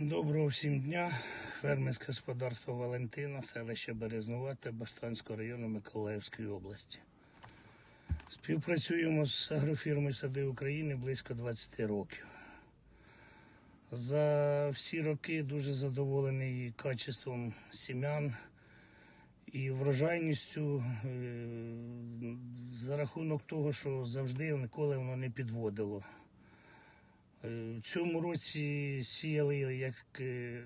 Доброго всім дня. Фермерське господарство Валентина, селище Березнувате, Баштанського району Миколаївської області. Співпрацюємо з агрофірмою Сади України близько 20 років. За всі роки дуже задоволений качеством сім'ян і врожайністю е, за рахунок того, що завжди ніколи воно не підводило. Е, В цьому році сіяли, як е,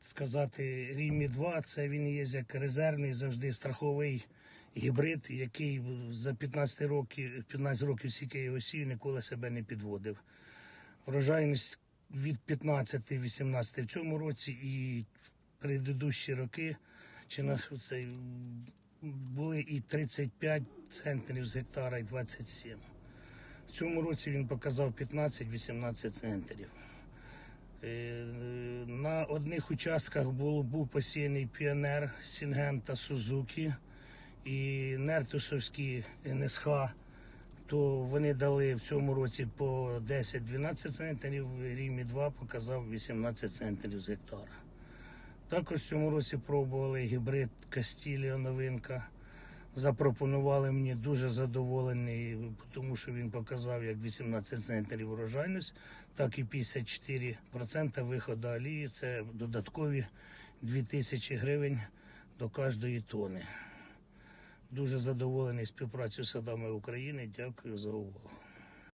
сказати, Рімі 2 це він є як резервний, завжди страховий гібрид, який за 15 років, 15 років скільки я його сію, ніколи себе не підводив. Врожайність від 15-18 в цьому році і в предыдущі роки чи на це, були і 35 центнерів з гектара, і 27. Цьому році він показав 15-18 центрів. Е, На одних участках був, був посіяний піонер Сінгента Сузукі і Нертусовські НСХ, то вони дали в цьому році по 10-12 центрів, Рімі 2 показав 18 центрів з гектара. Також в цьому році пробували гібрид Кастіліо новинка. Запропонували мені дуже задоволений, тому що він показав як 18 центрів урожайність, так і 54% виходу олії. Це додаткові 2000 гривень до кожної тони. Дуже задоволений співпрацею з садами України. Дякую за увагу.